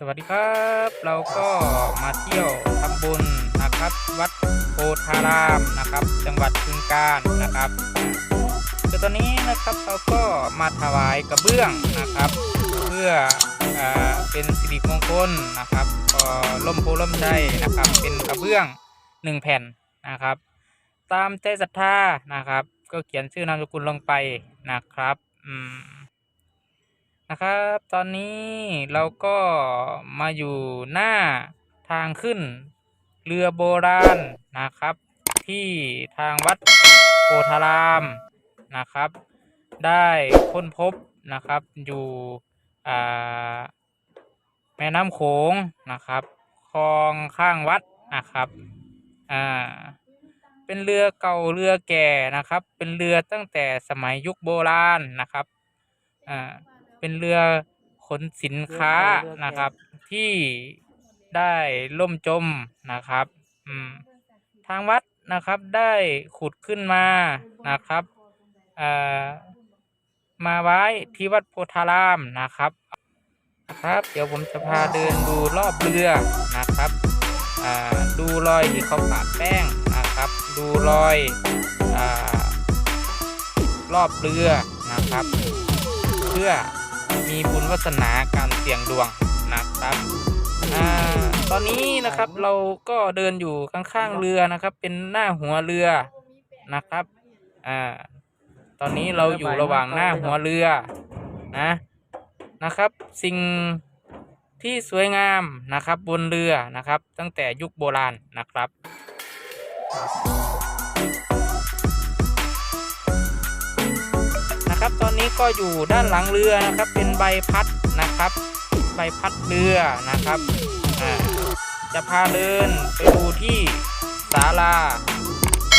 สวัสดีครับ เราก็มาเที่ยวทำบุญนะครับ วัดโพธารามนะครับ จังหวัดบึงกาฬนะครับคือตอนนี้นะครับเราก็มาถวายกระเบื้องนะครับ เพื่อเออเป็นสิริมงคลนะครับก็ล่มโพล่มใจนะครับ เป็นกระเบื้องหนึ่งแผ่นนะครับ ตามใจศรัทธานะครับ ก็เขียนชื่อนามสกุลลงไปนะครับ อืม นะครับ ตอนนี้เราก็มาอยู่หน้าทางขึ้น เรือโบราณนะครับ ที่ทางวัดโพธารามนะครับ ได้ค้นพบนะครับอยู่แม่น้ำโขงนะครับคลองข้างวัดนะครับอ่าเป็นเรือเก่าเรือแก่นะครับ เป็นเรือตั้งแต่สมัยยุคโบราณนะครับอ่า เป็นเรือขนสินค้านะครับ ที่ได้ล่มจมนะครับอืมทางวัดนะครับได้ขุดขึ้นมานะครับเอ่อมาไว้ที่วัดโพธารามนะครับนะครับ เดี๋ยวผมจะพาเดินดูรอบเรือนะครับอ่าดูรอยที่เขาปะแป้งนะครับ ดูรอยอ่ารอบเรือนะครับ เพื่อ มีบุญวาสนาการเสี่ยงดวงนะครับอ่าตอนนี้นะครับเราก็เดินอยู่ข้างๆเรือนะครับ เป็นหน้าหัวเรือนะครับอ่าตอนนี้เราอยู่ระหว่างหน้าหัวเรือนะนะครับ สิ่งที่สวยงามนะครับบนเรือนะครับ ตั้งแต่ยุคโบราณนะครับ นะครับ ตอนนี้ก็อยู่ด้านหลังเรือนะครับ เป็นใบพัดนะครับ ใบพัดเรือนะครับจะพาเดินไปดูที่ศาลา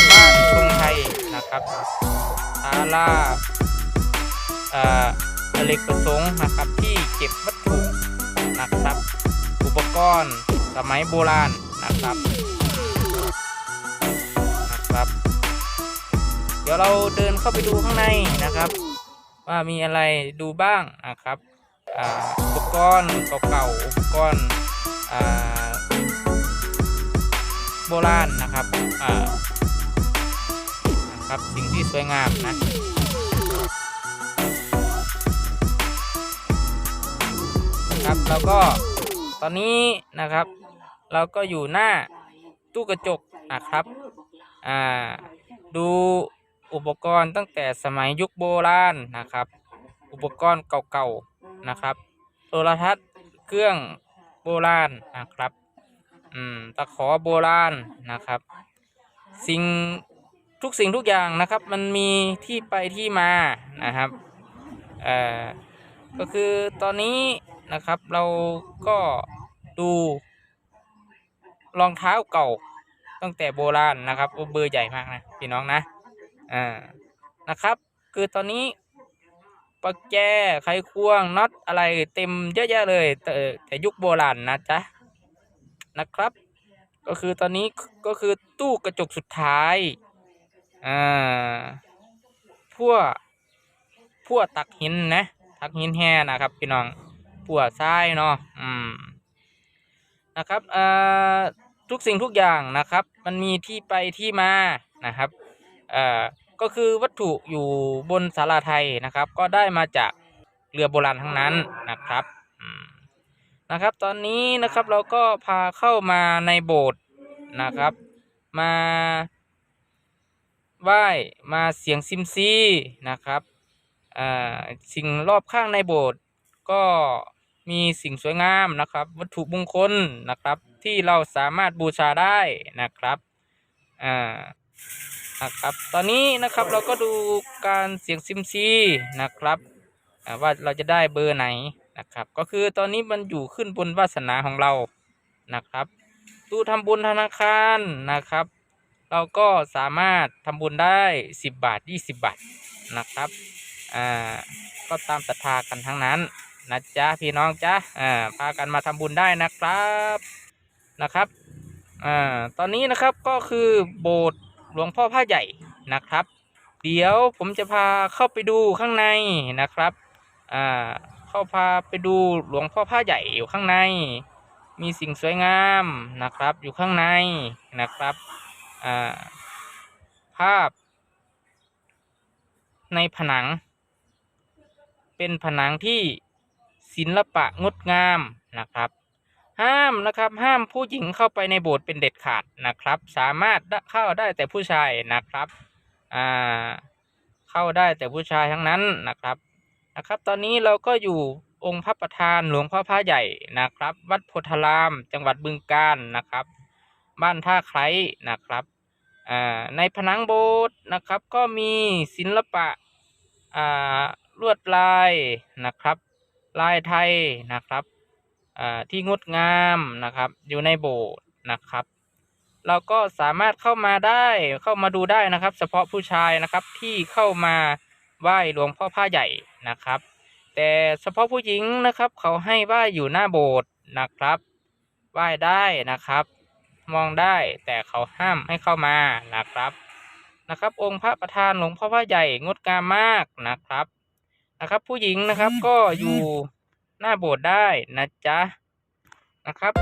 บ้านทรงไทยนะครับศาลาอ่ออเนกประสงค์นะครับที่เก็บวัตถุนะครับ อุปกรณ์สมัยโบราณนะครับนะครับ เดี๋ยวเราเดินเข้าไปดูข้างในนะครับ ว่ามีอะไรดูบ้างนะครับอุปกรณ์เก่าๆอุปกรณ์โบราณนะครับนะครับสิ่งที่สวยงามนะนะครับแล้วก็ตอนนี้นะครับ เราก็อยู่หน้าตู้กระจกนะครับ อ่า ดู อุปกรณ์ตั้งแต่สมัยยุคโบราณนะครับ อุปกรณ์เก่าๆนะครับ โทรทัศน์เครื่องโบราณนะครับ อืม ตะขอโบราณนะครับ สิ่งทุกสิ่งทุกอย่างนะครับ มันมีที่ไปที่มานะครับเอ่อก็คือตอนนี้นะครับเราก็ดูรองเท้าเก่าตั้งแต่โบราณนะครับเบอร์ใหญ่มากนะพี่น้องนะ อ่านะครับ คือตอนนี้ปลั๊กแจไขควงน็อตอะไรเต็มเยอะแยะเลยแต่แต่ยุคโบราณนะจ๊ะนะครับ ก็คือตอนนี้ก็คือตู้กระจกสุดท้ายอ่าพั่วพั่วตักหินนะตักหินแห่นะครับพี่น้องพั่วทรายเนาะอืมนะครับอ่าทุกสิ่งทุกอย่างนะครับ มันมีที่ไปที่มานะครับ อ่าก็คือวัตถุอยู่บนศาลาไทยนะครับ ก็ได้มาจากเรือโบราณทั้งนั้นนะครับนะครับ ตอนนี้นะครับเราก็พาเข้ามาในโบสถ์นะครับ มาไหว้มาเสียงซิมซีนะครับสิ่งรอบข้างในโบสถ์ก็มีสิ่งสวยงามนะครับ วัตถุมงคลนะครับที่เราสามารถบูชาได้นะครับอ่า นะครับ ตอนนี้นะครับเราก็ดูการเสียงซิมซีนะครับว่าเราจะได้เบอร์ไหนนะครับ ก็คือตอนนี้มันอยู่ขึ้นบนวาสนาของเรานะครับตู้ทำบุญธนาคารนะครับ เราก็สามารถทำบุญได้ 10 บาท 20 บาทนะครับอ่าก็ตามศรัทธากันทั้งนั้นนะจ๊ะพี่น้องจ๊ะอ่าพากันมาทำบุญได้นะครับนะครับอ่าตอนนี้นะครับก็คือโบสถ์ หลวงพ่อผ้าใหญ่นะครับ เดี๋ยวผมจะพาเข้าไปดูข้างในนะครับอ่าเข้าพาไปดูหลวงพ่อพระใหญ่อยู่ข้างใน มีสิ่งสวยงามนะครับ อยู่ข้างในนะครับอ่าภาพ ในผนัง เป็นผนังที่ศิลปะงดงามนะครับ ห้ามนะครับห้ามผู้หญิงเข้าไปในโบสถ์เป็นเด็ดขาดนะครับ สามารถเข้าได้แต่ผู้ชายนะครับอ่าเข้าได้แต่ผู้ชายทั้งนั้นนะครับนะครับ ตอนนี้เราก็อยู่องค์พระประธานหลวงพ่อพระใหญ่นะครับ วัดโพธาราม จังหวัดบึงกาฬนะครับ บ้านท่าไคร้นะครับอ่าในผนังโบสถ์นะครับ ก็มีศิลปะอ่าลวดลายนะครับ ลายไทยนะครับ ที่งดงามนะครับอยู่ในโบสถ์นะครับ เราก็สามารถเข้ามาได้เข้ามาดูได้นะครับ เฉพาะผู้ชายนะครับที่เข้ามาไหว้หลวงพ่อผ้าใหญ่นะครับ แต่เฉพาะผู้หญิงนะครับ เขาให้ไหว้อยู่หน้าโบสถ์นะครับไหว้ได้นะครับ มองได้แต่เขาห้ามให้เข้ามานะครับนะครับ องค์พระประธานหลวงพ่อพระใหญ่งดงามมากนะครับนะครับ ผู้หญิงนะครับก็อยู่ หน้าโบสถ์ได้นะจ๊ะนะครับ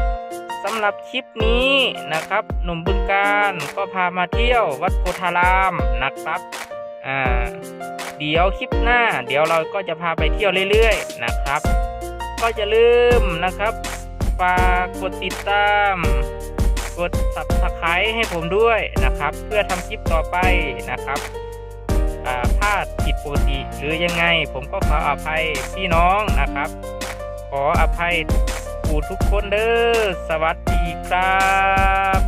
สำหรับคลิปนี้นะครับ หนุ่มบึงการก็พามาเที่ยววัดโพธารามนะครับอ่าเดี๋ยวคลิปหน้า เดี๋ยวเราก็จะพาไปเที่ยวเรื่อยๆนะครับ ก็อย่าลืมนะครับฝากกดติดตามกด subscribe ให้ผมด้วยนะครับ เพื่อทำคลิปต่อไปนะครับพลาดผิดปกติหรือยังไง ผมก็ขออภัยพี่น้องนะครับ ออภัยผู้ทุกคนเด้อสวัสดีครับ